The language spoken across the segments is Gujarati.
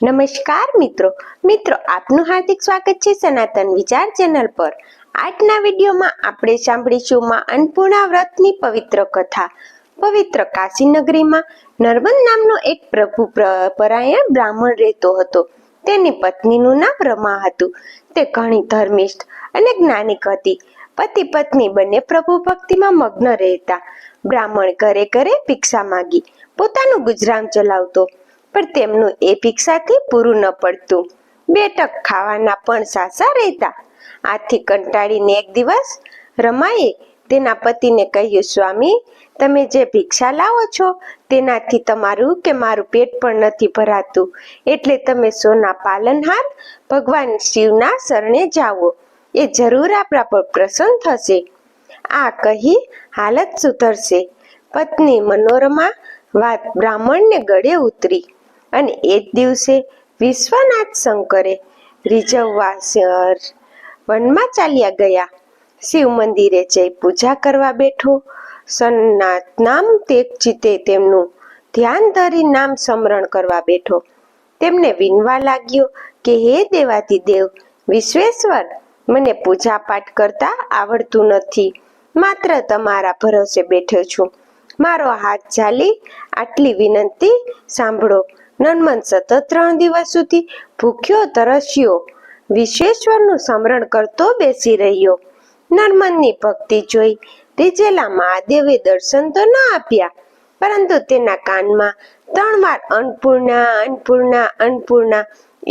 નમસ્કાર મિત્રો. મિત્રો, આપનું હાર્દિક સ્વાગત છે સનાતન વિચાર ચેનલ પર. આજના વિડીયોમાં આપણે સાંભળીશું માં અન્નપૂર્ણા વ્રતની પવિત્ર કથા. પવિત્ર કાશી નગરીમાં નર્મદ નામનો એક પ્રભુ પરાયણ બ્રાહ્મણ રહેતો હતો. તેની પત્નીનું નામ રમા હતું. તે ઘણી ધર્મિષ્ઠ અને જ્ઞાનિક હતી. પતિ પત્ની બંને પ્રભુ ભક્તિમાં મગ્ન રહેતા. બ્રાહ્મણ ઘરે ઘરે ભિક્ષા માગી. પોતાનું ગુજરાન ચલાવતો. પણ તેમનું એ ભિક્ષાથી પૂરું ન પડતું. બે ટક ખાવાના પણ સાસા રહેતા. આથી કંટાળીને એક દિવસ રમાએ તેના પતિને કહ્યું, સ્વામી, તમે જે ભિક્ષા લાવો છો, તેનાથી તમારું કે મારું પેટ પણ નથી ભરાતું. એટલે તમે સોના પાલનહાર ભગવાન શિવના શરણે જાઓ. એ જરૂર આપણા પર પ્રસન્ન થશે. આ કહી હાલત સુધરશે. પત્ની મનોરમા વાત બ્રાહ્મણને ગળે ઉતરી. અને એ જ દિવસે વિશ્વનાથ શંકરે રીઝવવા શહેર વનમાં ચાલ્યા ગયા. શિવ મંદિરે જઈ પૂજા કરવા બેઠો. સન્નાથ નામ તે ચિતે તેમનું ધ્યાન ધરી નામ સ્મરણ કરવા બેઠો. તેમને વિનવા લાગ્યો કે, હે દેવાતી દેવ વિશ્વેશ્વર, મને પૂજા પાઠ કરતા આવડતું નથી. માત્ર તમારા ભરોસે બેઠો છું. મારો હાથ ચાલી આટલી વિનંતી સાંભળો. નન્મન સતત ત્રણ દિવસ સુધી ભૂખ્યો, તરસ્યો. વિશ્વેશ્વરનું સ્મરણ કરતો બેસી રહ્યો. નર્મદની ભક્તિ જોઈ રીજેલા મહાદેવે દર્શન તો ન આપ્યા, પરંતુ તેના કાનમાં ત્રણ વાર અન્નપૂર્ણા અન્નપૂર્ણા અન્નપૂર્ણા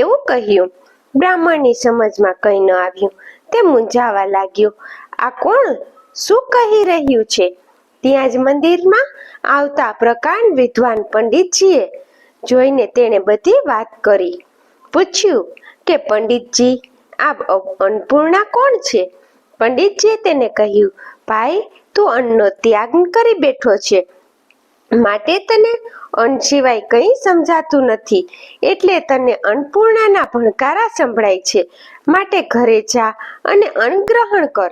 એવું કહ્યું. બ્રાહ્મણની સમજમાં કંઈ ન આવ્યું. તે મૂંઝાવા લાગ્યો. આ કોણ? શું કહી રહ્યું છે? ત્યાં જ મંદિરમાં આવતા પ્રકાંડ વિદ્વાન પંડિતજીએ જોઈને તેણે બધી વાત કરી. પૂછ્યું કે, પંડિતજી, આ અન્નપૂર્ણા કોણ છે? પંડિતજીએ તેને કહ્યું, ભાઈ, તું અન્નનો ત્યાગ કરી બેઠો છે. માટે તને અન્ન સિવાય કંઈ સમજાતું નથી. એટલે તને અન્નપૂર્ણાના ભણકારા સંભળાય છે. માટે ઘરે જા અને અન્ન ગ્રહણ કર.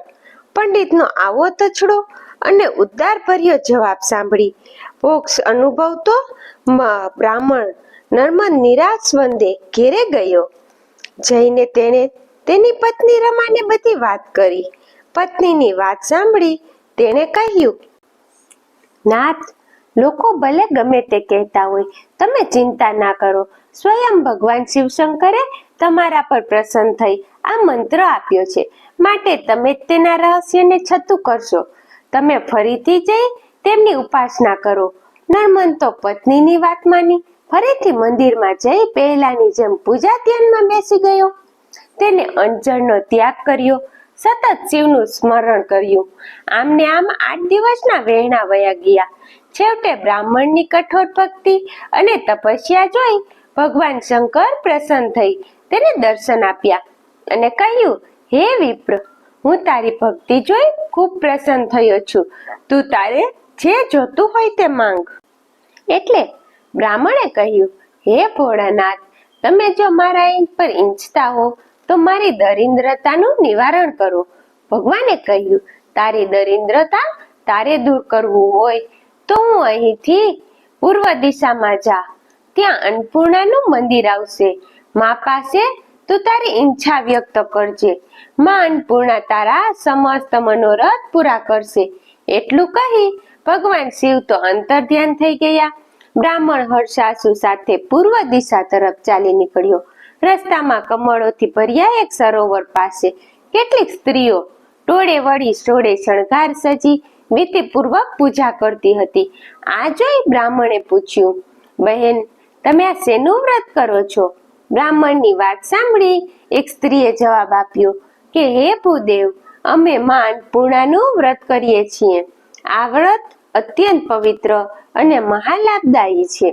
પંડિતનો આવો તછડો અને ઉદ્ધાર ભર્યો જવાબ સાંભળી. મોક્ષ અનુભવતો બ્રાહ્મણ નર્મદ નિરાશ વંદે ઘેરે ગયો. જઈને તેણે તેની પત્ની રમાને બધી વાત કરી. પત્નીની વાત સાંભળી તેણે કહ્યું, નાથ, લોકો ભલે ગમે તે કહેતા હોય, તમે ચિંતા ના કરો. સ્વયં ભગવાન શિવશંકરે તમારા પર પ્રસન્ન થઈ આ મંત્ર આપ્યો છે. માટે તમે તેના રહસ્યને છતું કરશો. તમે ફરીથી જઈ તેમની ઉપાસના કરો. નર્મન તો પત્નીની વાત માની. ફરીથી મંદિરમાં જઈ પહેલાની જેમ પૂજા ધ્યાનમાં બેસી ગયો. તેને અંજળનો ત્યાગ કર્યો. સતત શિવનું સ્મરણ કર્યું. આમને આમ આઠ દિવસના વહેણા વયા ગયા. છેવટે બ્રાહ્મણની કઠોર ભક્તિ અને તપસ્યા જોઈ ભગવાન શંકર પ્રસન્ન થઈ. તેને દર્શન આપ્યા અને કહ્યું, હે વિપ્ર હું તારી ભક્તિ જોઈ ખૂબ પ્રસન્ન થયો છું. તું તારે જે જોતું હોય તે માંગ. એટલે બ્રાહ્મણે કહ્યું, હે ભોળાનાથ, તમે જો મારા ઇંચ પર ઈંચતા હો, તો મારી દરિદ્રતાનું નિવારણ કરો. ભગવાને કહ્યું, તારી દરિદ્રતા તારે દૂર કરવું હોય, તો હું અહીંથી પૂર્વ દિશામાં જા. ત્યાં અન્નપૂર્ણાનું મંદિર આવશે. મા પાસે તું તારી ઈચ્છા વ્યક્ત કરજે. માં અન્નપૂર્ણા તારા સમસ્ત મનોરથ પૂરા કરશે. એટલું કહી ભગવાન શિવ તો અંતર ધ્યાન થઈ ગયા. બ્રાહ્મણ હર્ષાસુ સાથે પૂર્વ દિશા તરફ ચાલી નીકળ્યો. રસ્તામાં કમળોથી ભર્યા એક સરોવર પાસે કેટલીક સ્ત્રીઓ ટોળે વળી સોળે શણગાર સજી વિધિપૂર્વક પૂજા કરતી હતી. આ જોઈ બ્રાહ્મણે પૂછ્યું, બહેન, તમે આ શેનું વ્રત કરો છો? બ્રાહ્મણની વાત સાંભળી એક સ્ત્રીએ જવાબ આપ્યો કે, હે ભૂદેવ, અમે માન પૂર્ણાનું વ્રત કરીએ છીએ. આ વ્રત અત્યંત પવિત્ર અને મહાલાભદાયી છે.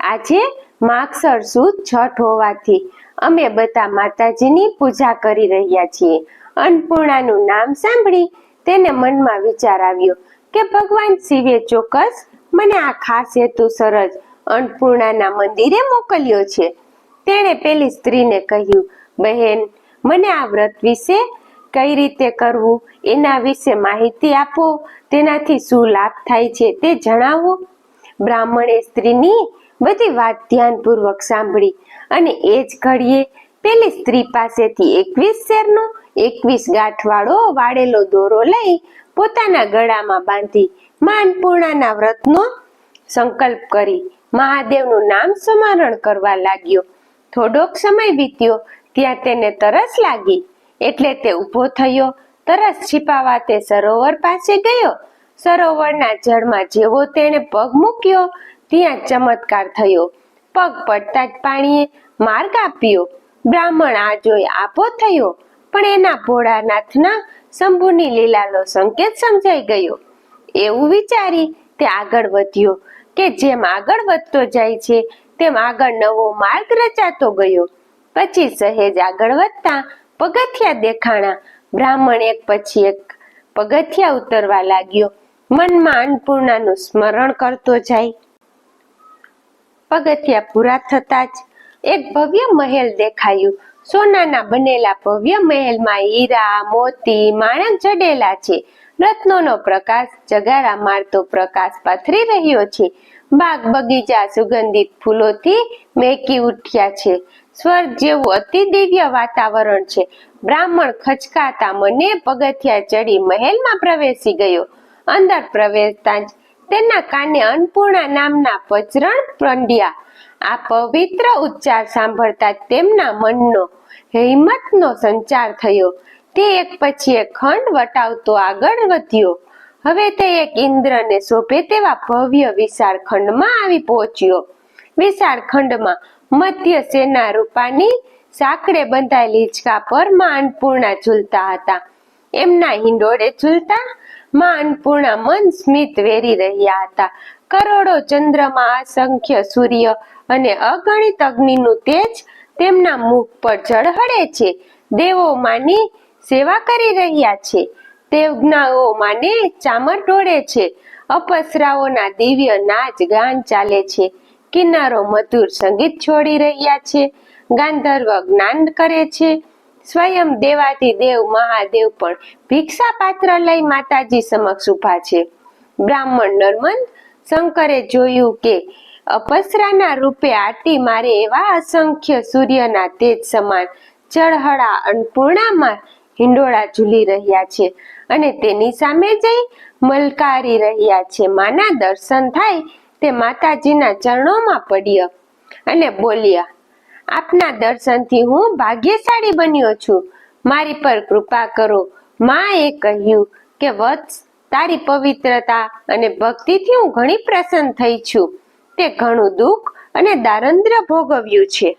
આજે માગસર સુદ છઠ હોવાથી અમે બધા માતાજીની પૂજા કરી રહ્યા છીએ. અન્નપૂર્ણાનું નામ સાંભળી તેને મનમાં વિચાર આવ્યો કે, ભગવાન શિવે ચોક્કસ મને આ ખાસ હેતુ સરજ અન્નપૂર્ણાના મંદિરે મોકલ્યો છે. તેણે પેલી સ્ત્રીને કહ્યું, બહેન, મને આ વ્રત વિશે કઈ રીતે કરવું? એના વિશે માહિતી આપો. તેનાથી શું લાભ થાય છે તે જણાવો. બ્રાહ્મણે સ્ત્રીની બધી વાત ધ્યાનપૂર્વક સાંભળી અને એ જ ઘડીએ પેલી સ્ત્રી પાસેથી એકવીસ શેરનો એકવીસ ગાંઠવાળો વાળેલો દોરો લઈ પોતાના ગળામાં બાંધી માનપૂર્ણાના વ્રતનો સંકલ્પ કરી મહાદેવનું નામ સ્મરણ કરવા લાગ્યો. થોડોક સમય વીત્યો, ત્યાં તેને તરસ લાગી. એટલે તે ઊભો થયો, તરસ છીપાવા તે સરોવર પાસે ગયો. સરોવરના જળમાં જેવો તેણે પગ મૂક્યો, ત્યાં ચમત્કાર થયો. પગ પડતા જ પાણીએ માર્ગ આપ્યો. બ્રાહ્મણ આ જોઈ આપો થયો, પણ એના ભોળાનાથના શંભુની લીલાનો સંકેત સમજાઈ ગયો. એવું વિચારી તે આગળ વધ્યો, કે જેમ આગળ વધતો જાય છે તેમ આગળ નવો માર્ગ રચાતો ગયો. પછી સહેજ આગળ વધતા પગથિયા દેખાણા. બ્રાહ્મણ એક પછી એક પગથિયા ઉતરવા લાગ્યો. મનમાં અન્નપૂર્ણાનું સ્મરણ કરતો જાય. પગથિયા પૂરા થતા જ એક ભવ્ય મહેલ દેખાયું. સોનાના બનેલા ભવ્ય મહેલમાં હીરા, મોતી માણક જડેલા છે. રત્નોનો પ્રકાશ, જગારા મારતો પ્રકાશ પાથરી રહ્યો છે. બાગ બગીચા સુગંધિત ફૂલોથી મેકી ઉઠ્યા છે. સ્વર્ગ જેવું અતિ દિવ્ય વાતાવરણ છે. બ્રાહ્મણ ખચકાતા મને પગથિયા ચડી મહેલમાં પ્રવેશી ગયો. અંદર પ્રવેશતા જ તેના કાને અન્નપૂર્ણા નામના પચરણ પંડ્યા આ પવિત્ર ઉચ્ચાર સાંભળતા તેમના મનનો, હિંમતનો સંચાર થયો. તે એક પછી એક ખંડ વટાવતો આગળ વધ્યો. હવે તે એક ઇન્દ્રને શોભે તેવા ભવ્ય વિશાળ ખંડમાં આવી પહોંચ્યો. વિશાળ ખંડમાં મધ્ય સેના રૂપાની સાંકડે બંધાયેલી હિંચકા પરમાં અન્નપૂર્ણા ઝૂલતા હતા. એમના હિંડોળે ઝૂલતા માં અન્નપૂર્ણા મન સ્મિત વેરી રહ્યા હતા. કરોડો ચંદ્રમાં અસંખ્ય સૂર્ય અને અગણિત અગ્નિનું તેજ તેમના મુખ પર ઝળહળે છે. દેવો માની સેવા કરી રહ્યા છે. દેવજ્ઞાઓ માને ચામર ઢોળે છે. અપસરાઓના દિવ્ય નાચ ગાન ચાલે છે. કિનારો મધુર સંગીત છોડી રહ્યા છે. ગાંધર્વ જ્ઞાન કરે છે. સ્વયં દેવાથી દેવ મહાદેવ પણ ભિક્ષા પાત્ર લઈ માતાજી સમક્ષ ઊભા છે. બ્રાહ્મણ નર્મદ શંકરે જોયું કે અપસરાના રૂપે આટી મારે એવા અસંખ્ય સૂર્યના તેજ સમાન ચળહળા અન્નપૂર્ણામાં હિંડોળા ઝૂલી રહ્યા છે અને તેની સામે જઈ મલકારી રહ્યા છે. માના દર્શન થાય તે માતાજીના ચરણોમાં પડ્યા અને બોલ્યા, આપના દર્શનથી હું ભાગ્યશાળી બન્યો છું. મારી પર કૃપા કરો. માએ કહ્યું કે, વત્સ, તારી પવિત્રતા અને ભક્તિથી હું ઘણી પ્રસન્ન થઈ છું. તે ઘણું દુઃખ અને દારિદ્ર્ય ભોગવ્યું છે.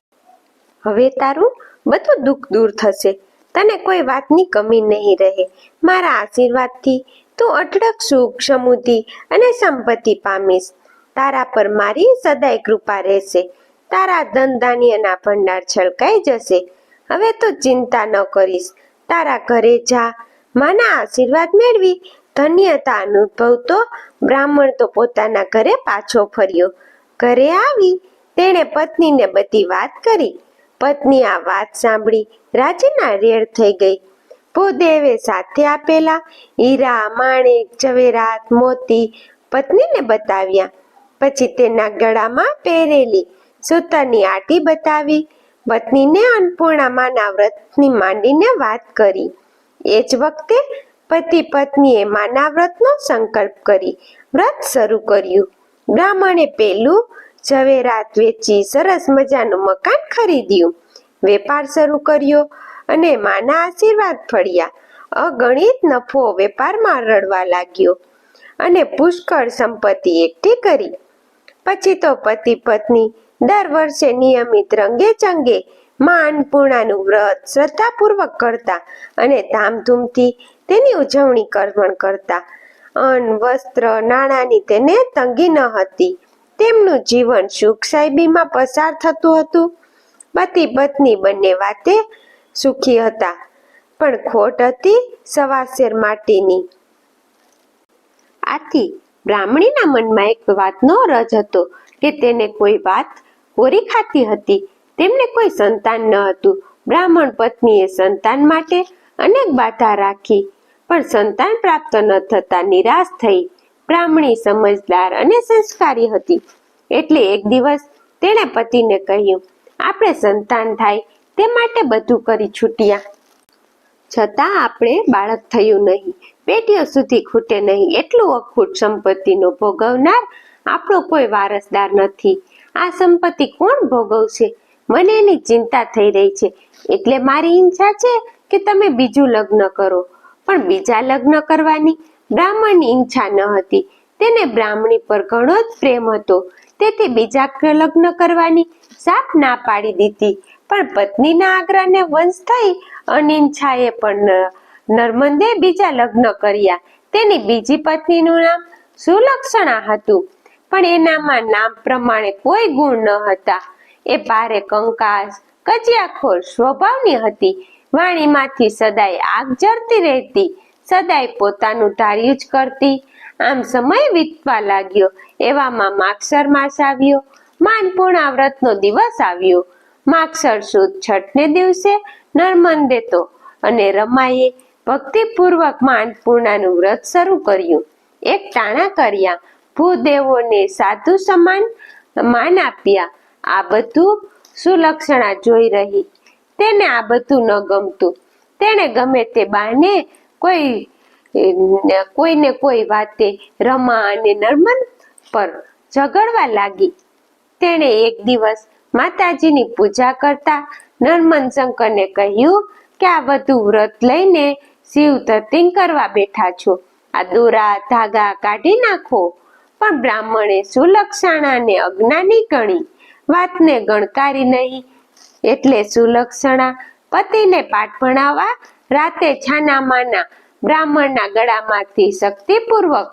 હવે તારું બધું દુઃખ દૂર થશે. તને કોઈ વાતની કમી નહીં રહે. મારા આશીર્વાદથી તું અઢળક સુખ સમૃદ્ધિ અને સંપત્તિ પામીશ. તારા પર મારી સદાય કૃપા રહેશે. તારા ધન ધાન્યના ભંડાર છલકાઈ જશે. હવે તો ચિંતા ન કરીશ. તારા ઘરે જા. માના આશીર્વાદ મેળવી. ધન્યતા અનુભવતો બ્રાહ્મણ તો પોતાના ઘરે પાછો ફર્યો. ઘરે આવી તેણે પત્નીને બધી વાત કરી. પત્ની આ વાત સાંભળી. રાજીના રેડ થઈ ગઈ. ભૂદેવે સાથે આપેલા હીરા, માણેક, ઝવેરાત, મોતી પત્નીને બતાવ્યા. પછી તેના ગળામાં પહેરેલી સૂતરની આટી બતાવી. પત્નીને અન્નપૂર્ણામાના વ્રતની માંડીને વાત કરી. એ જ વખતે પતિ પત્નીએ માના વ્રતનો સંકલ્પ કરી. વ્રત શરૂ કર્યું. બ્રાહ્મણે પેલું ઝવેરાત વેચી સરસ મજાનું મકાન ખરીદ્યું. વેપાર શરૂ કર્યો અને માના આશીર્વાદ ફળ્યા. અગણિત નફો વેપારમાં રડવા લાગ્યો અને પુષ્કળ સંપત્તિ એકઠી કરી. પછી તો પતિ પત્ની દર વર્ષે નિયમિત રંગે ચંગે માં અન્નપૂર્ણાનું વ્રત શ્રદ્ધાપૂર્વક કરતા અને ધામધૂમથી તેની ઉજવણી કરવણ કરતા. અન્ન, વસ્ત્ર, નાણાંની તેને તંગી ન હતી. તેમનું જીવન સુખ સાહેબીમાં પસાર થતું હતું. પતિ પત્ની બંને વાતે સુખી હતા. પણ ખોટ હતી સવાસેર માટીની. આથી બ્રાહ્મણીના મનમાં એક વાતનો રજ હતો કે તેને કોઈ વાત કોરી ખાતી હતી. તેમને કોઈ સંતાન ન હતું. બ્રાહ્મણ પત્નીએ સંતાન માટે અનેક બાધા રાખી, પણ સંતાન પ્રાપ્ત ન થતા નિરાશ થઈ. બ્રાહ્મણી સમજદાર અને સંસ્કારી હતી. એટલે એક દિવસ તેણે પતિને કહ્યું આપણે સંતાન થાય, તે માટે બધું કરી છૂટ્યા. છતાં આપણે બાળક થયું નહીં પેટીઓ સુધી ખૂટે નહીં, એટલું અખૂટ સંપત્તિનો ભોગવનાર આપણો કોઈ વારસદાર નથી. આ સંપત્તિ કોણ ભોગવશે? મને એની ચિંતા થઈ રહી છે. એટલે મારી ઈચ્છા છે કે તમે બીજું લગ્ન કરો. પણ બીજા લગ્ન કરવાની બ્રાહ્મણની ઈચ્છા ન હતી. તેને બ્રાહ્મણી પર ઘણો જ પ્રેમ હતો. તેથી બીજા લગ્ન કરવાની સાપ ના પાડી દીધી. પણ પત્નીના આગ્રહને વંશ થઈ અનિચ્છાએ પણ નર્મદે બીજા લગ્ન કર્યા. તેની બીજી પત્નીનું નામ સુલક્ષણા હતું. પણ એનામાં નામ પ્રમાણે કોઈ ગુણ ન હતા. એ ભારે કંકાસ, કજિયાખોર સ્વભાવની હતી. વાણીમાંથી સદાય આગ જરતી રહેતી. સદાય પોતાનું ધાર્યું જ કરતી. આમ સમય વીતવા લાગ્યો. એવામાં માક્ષર માસ આવ્યો. માનપૂર્ણા વ્રતનો દિવસ આવ્યો. માગસર સુદ છઠને દિવસે નર્મન દેતો અને રમાએ ભક્તિપૂર્વક માનપૂર્ણાનું વ્રત શરૂ કર્યું. એક ટાણા કર્યા. ભૂદેવોને સાધુ સમાન માન આપ્યા. આ બધું સુલક્ષણા જોઈ રહી. તેને આ બધું ન ગમતું. તેણે ગમે તે બાને કોઈ કોઈને કોઈ વાતે રમા અને નર્મદ પર ઝઘડવા લાગી. તેણે એક દિવસ માતાજીની પૂજા કરતા નર્મદ શંકરને કહ્યું કે આ બધું વ્રત લઈને શિવ ધતિંગ કરવા બેઠા છો. આ દોરા, ધાગા કાઢી નાખો. પણ બ્રાહ્મણે સુલક્ષણાને અજ્ઞાની ગણી. વાતને ગણકારી નહીં. એટલે સુલક્ષણા પતિને પાઠ ભણાવવા રાતે છાનામાના બ્રાહ્મણના ગળામાંથી શક્તિપૂર્વક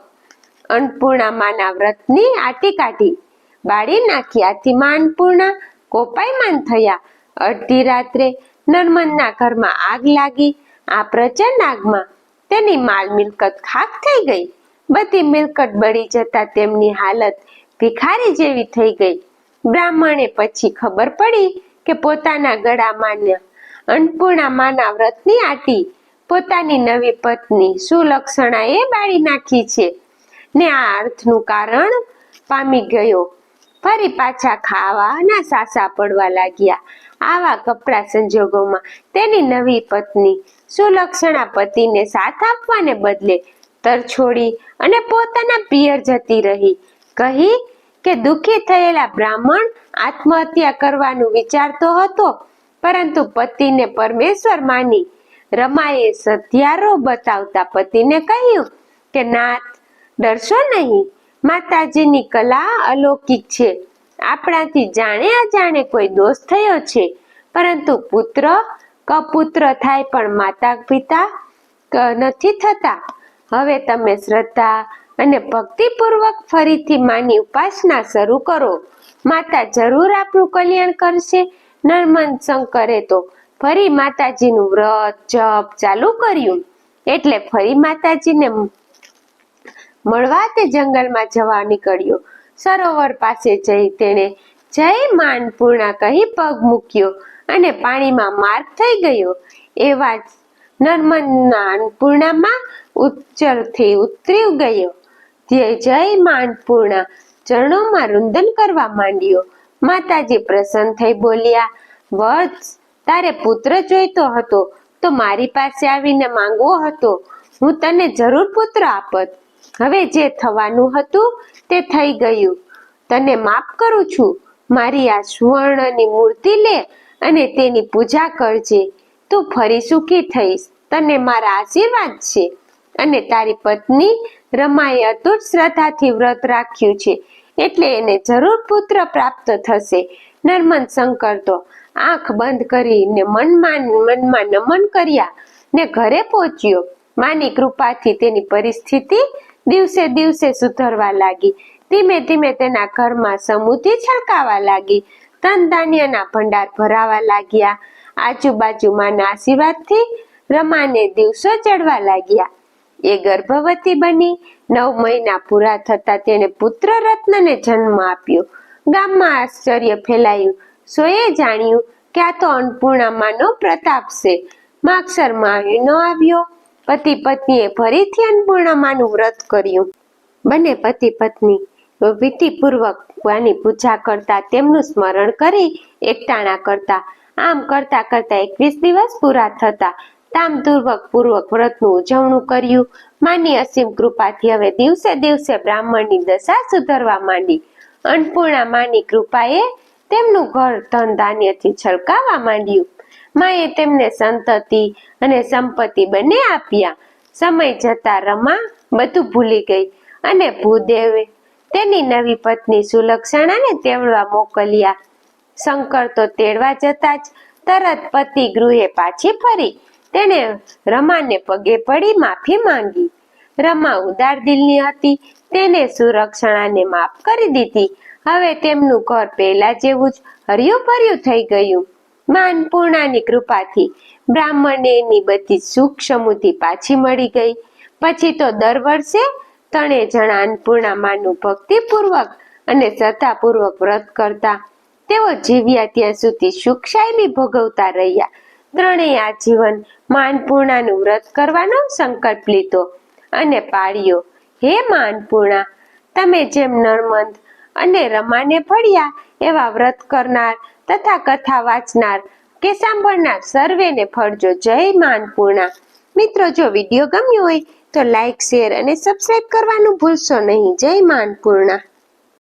અન્નપૂર્ણામાના વ્રતની આટી કાઢી. બાળી નાખ્યાથી માનપૂર્ણા કોપાયમાન થયા. અડધી રાત્રે નર્મદના ઘરમાં આગ લાગી. આ પ્રચંડ આગમાં તેની માલ મિલકત ખાક થઈ ગઈ. બધી મિલકત બળી જતા તેમની હાલત ભિખારી જેવી થઈ ગઈ. બ્રાહ્મણે પછી ખબર પડી કે પોતાના ગળામાં અન્નપૂર્ણા માના વ્રતની આટી પોતાની નવી પત્ની સુલક્ષણાએ બાળી નાખી છે. ને આ અર્થનું કારણ પામી ગયો. ફરી પાછા ખાવાના સાસા પડવા લાગ્યા. આવા કપરા સંજોગોમાં તેની નવી પત્ની સુલક્ષણા પતિને સાથ આપવાને બદલે તરછોડી અને પોતાના પિયર જતી રહી. કહી કે દુખી થયેલા બ્રાહ્મણ આત્મહત્યા કરવાનું વિચારતો હતો, પરંતુ પતિને પરમેશ્વર માની રમાએ સત્યારો બતાવતા પતિને કહ્યું કે, નાથ, ડરશો નહીં. માતાજીની કલા અલૌકિક છે. આપણાથી જાણે અજાણે કોઈ દોષ થયો છે. પરંતુ પુત્ર, કપુત્ર થાય પણ માતા પિતા નથી થતા. હવે તમે શ્રદ્ધા અને ભક્તિપૂર્વક ફરીથી માની ઉપાસના શરૂ કરો. માતા જરૂર આપણું કલ્યાણ કરશે. નર્મદ શંકરે તો ફરી માતાજીનું વ્રત, જપ ચાલુ કર્યું. એટલે ફરી માતાજીને મળવા તે જંગલમાં જવા નીકળ્યો. સરોવર પાસે જઈ તેણે જય માનપૂર્ણા કહી પગ મૂક્યો અને પાણીમાં માર્ગ થઈ ગયો. એવા જ નર્મદના અન્નપૂર્ણામાં ઉચ્ચરથી ઉતરી ગયો. તે જય માનપૂર્ણા ચરણોમાં રુંદન કરવા માંડ્યો. માતાજી પ્રસન્ન થઈ બોલ્યા, વત્સ, તારે પુત્ર જોઈતો હતો તો મારી પાસે આવીને માંગવો હતો. હું તને જરૂર પુત્ર આપત. હવે જે થવાનું હતું તે થઈ ગયું. તને માફ કરું છું. મારી આ સુવર્ણની મૂર્તિ લે અને તેની પૂજા કરજે. તું ફરી સુખી થઈશ. તને મારા આશીર્વાદ છે. અને તારી પત્ની રમાએ અતૂટ શ્રદ્ધાથી વ્રત રાખ્યું છે. એટલે એને જરૂર પુત્ર પ્રાપ્ત થશે. નર્મદ શંકર તો આંખ બંધ કરીને મનમાં મનમાં નમન કર્યા ને ઘરે પહોંચ્યો. માની કૃપાથી તેની પરિસ્થિતિ દિવસે દિવસે સુધરવા લાગી. ધીમે ધીમે તેના ઘરમાં સમૃદ્ધિ છલકાવા લાગી. ધન ધાન્યના ભંડાર ભરાવા લાગ્યા. આજુબાજુમાંના આશીર્વાદથી રમાને દિવસો ચડવા લાગ્યા. એ ગર્ભવતી બની. નવ મહિના પૂરા થતા તેણે પુત્ર રત્નને જન્મ આપ્યો. ગામમાં આશ્ચર્ય ફેલાયું. સોએ જાણ્યું કે આ તો અન્નપૂર્ણામાંનો પ્રતાપ છે. માક્ષર મહિનો આવ્યો. પતિ પત્નીએ ફરીથી અન્નપૂર્ણમાનું વ્રત કર્યું. બંને પતિ પત્ની વિધિપૂર્વક ભગવાનની પૂજા કરતા તેમનું સ્મરણ કરી એકટાણા કરતા. આમ કરતા કરતા એકવીસ દિવસ પૂરા થતા. ધામપૂર્વક પૂર્વક વ્રતનું ઉજવણું કર્યું. માની અસીમ કૃપાથી હવે દિવસે દિવસે બ્રાહ્મણની દશા સુધરવા માંડી. અન્નપૂર્ણા માની કૃપાએ તેમનું ઘર ધન ધાન્યથી છલકાવા માંડ્યું. માએ તેમને સંતતિ અને સંપત્તિ બંને આપ્યા. સમય જતા રમા બધું ભૂલી ગઈ અને ભૂદેવે તેની નવી પત્ની સુલક્ષણાને તેડવા મોકલ્યા. શંકર તો તેડવા જતા જ તરત પતિ ગૃહે પાછી ફરી. તેણે રમાને પગે પડી માફી માંગી. રમા ઉદાર દિલની હતી, તેને સુરક્ષણાને માફ કરી દીધી. હવે તેમનું ઘર પહેલા જેવું જ હર્યું ભર્યું થઈ ગયું. માં પૂર્ણાની કૃપાથી બ્રાહ્મણને એની બધી સુખ સમૃદ્ધિ પાછી મળી ગઈ. પછી તો દર વર્ષે તણે જણા અન્નપૂર્ણા માનું ભક્તિપૂર્વક અને શ્રદ્ધાપૂર્વક વ્રત કરતા. તેઓ જીવ્યા ત્યાં સુધી સુખ શાયલી ભોગવતા રહ્યા. ત્રણેય આજીવન જીવન માનપૂર્ણાનું વ્રત કરવાનો સંકલ્પ લીધો. અને પાળ્યો, હે માનપૂર્ણા તમે જેમ નર્મદ અને રમાને ફળ્યા એવા વ્રત કરનાર તથા કથા વાંચનાર કે સાંભળનાર સર્વેને ફળજો જય માં અન્નપૂર્ણા મિત્રો, જો વીડિયો ગમ્યો હોય તો લાઈક, શેર અને સબસ્ક્રાઈબ કરવાનું ભૂલશો નહીં. જય માનપૂર્ણા